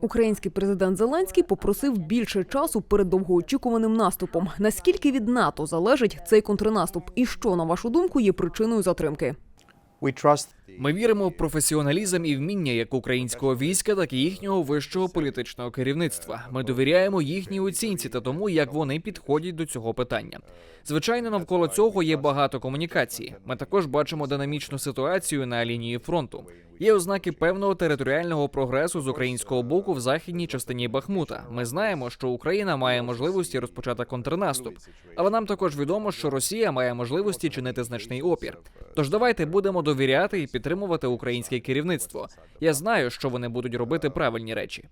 Український президент Зеленський попросив більше часу перед довгоочікуваним наступом. Наскільки від НАТО залежить цей контрнаступ, і що на вашу думку є причиною затримки? Ми віримо в професіоналізм і вміння як українського війська, так і їхнього вищого політичного керівництва. Ми довіряємо їхній оцінці та тому, як вони підходять до цього питання. Звичайно, навколо цього є багато комунікації. Ми також бачимо динамічну ситуацію на лінії фронту. Є ознаки певного територіального прогресу з українського боку в західній частині Бахмута. Ми знаємо, що Україна має можливості розпочати контрнаступ, але нам також відомо, що Росія має можливості чинити значний опір. Тож давайте будемо довіряти і підтримувати українське керівництво. Я знаю, що вони будуть робити правильні речі.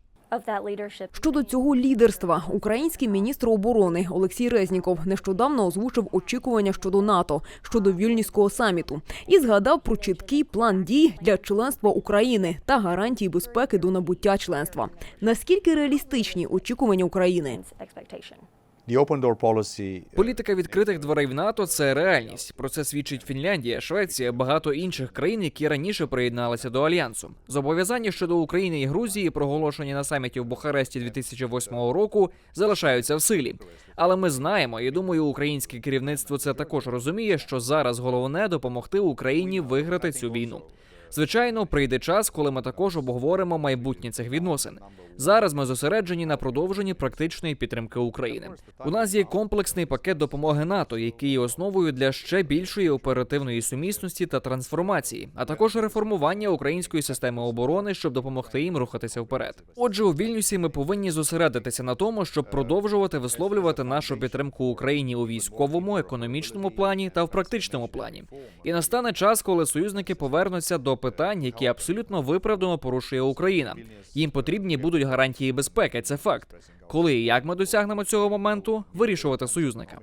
Щодо цього лідерства, український міністр оборони Олексій Резніков нещодавно озвучив очікування щодо НАТО щодо вільнівського саміту і згадав про чіткий план дій для членства України та гарантії безпеки до набуття членства. Наскільки реалістичні очікування України? Policy. Політика відкритих дверей в НАТО це реальність. Про це свідчить Фінляндія, Швеція, багато інших країн, які раніше приєдналися до альянсу. Зобов'язання щодо України і Грузії, проголошені на саміті в Бухаресті 2008 року, залишаються в силі. Але ми знаємо, і думаю, українське керівництво це також розуміє, що зараз головне допомогти Україні виграти цю війну. Звичайно, прийде час, коли ми також обговоримо майбутнє цих відносин. Зараз ми зосереджені на продовженні практичної підтримки України. У нас є комплексний пакет допомоги НАТО, який є основою для ще більшої оперативної сумісності та трансформації, а також реформування української системи оборони, щоб допомогти їм рухатися вперед. Отже, у Вільнюсі ми повинні зосередитися на тому, щоб продовжувати висловлювати нашу підтримку Україні у військовому, економічному плані та в практичному плані. І настане час, коли союзники повернуться до питань, які абсолютно виправдано порушує Україна. Їм потрібні будуть гарантії безпеки. Це факт. Коли і як ми досягнемо цього моменту, вирішувати союзникам.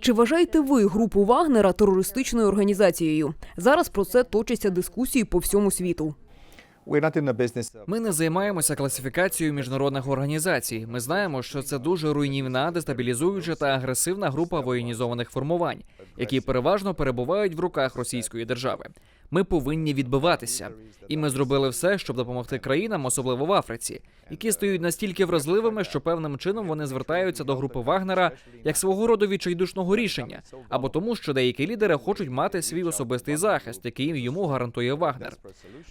Чи вважаєте ви групу Вагнера терористичною організацією? Зараз про це точаться дискусії по всьому світу. Ми не займаємося класифікацією міжнародних організацій. Ми знаємо, що це дуже руйнівна, дестабілізуюча та агресивна група воєнізованих формувань, які переважно перебувають в руках Російської держави. Ми повинні відбиватися, і ми зробили все, щоб допомогти країнам, особливо в Африці, які стають настільки вразливими, що певним чином вони звертаються до групи Вагнера як свого роду відчайдушного рішення, або тому, що деякі лідери хочуть мати свій особистий захист, який йому гарантує Вагнер.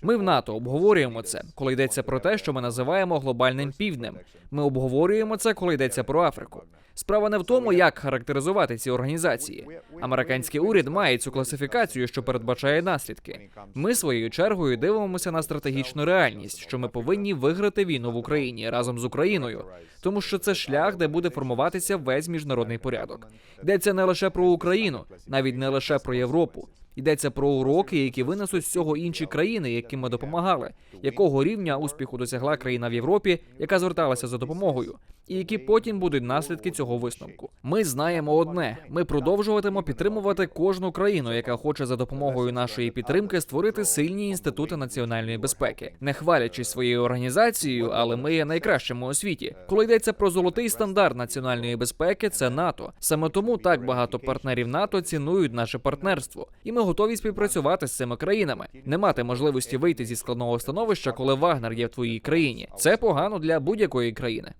Ми в НАТО обговорюємо це, коли йдеться про те, що ми називаємо глобальним півднем. Ми обговорюємо це, коли йдеться про Африку. Справа не в тому, як характеризувати ці організації. Американський уряд має цю класифікацію, що передбачає наслідки. Ми своєю чергою дивимося на стратегічну реальність, що ми повинні виграти війну в Україні разом з Україною, тому що це шлях, де буде формуватися весь міжнародний порядок. Йдеться не лише про Україну, навіть не лише про Європу. Йдеться про уроки, які винесуть з цього інші країни, яким ми допомагали, якого рівня успіху досягла країна в Європі, яка зверталася за допомогою, і які потім будуть наслідки цього висновку. Ми знаємо одне: ми продовжуватимемо підтримувати кожну країну, яка хоче за допомогою нашої підтримки створити сильні інститути національної безпеки, не хвалячись своєю організацією, але ми є найкращими у світі. Коли йдеться про золотий стандарт національної безпеки, це НАТО. Саме тому так багато партнерів НАТО цінують наше партнерство, і ми готові співпрацювати з цими країнами. Не мати можливості вийти зі складного становища, коли Вагнер є в твоїй країні. Це погано для будь-якої країни.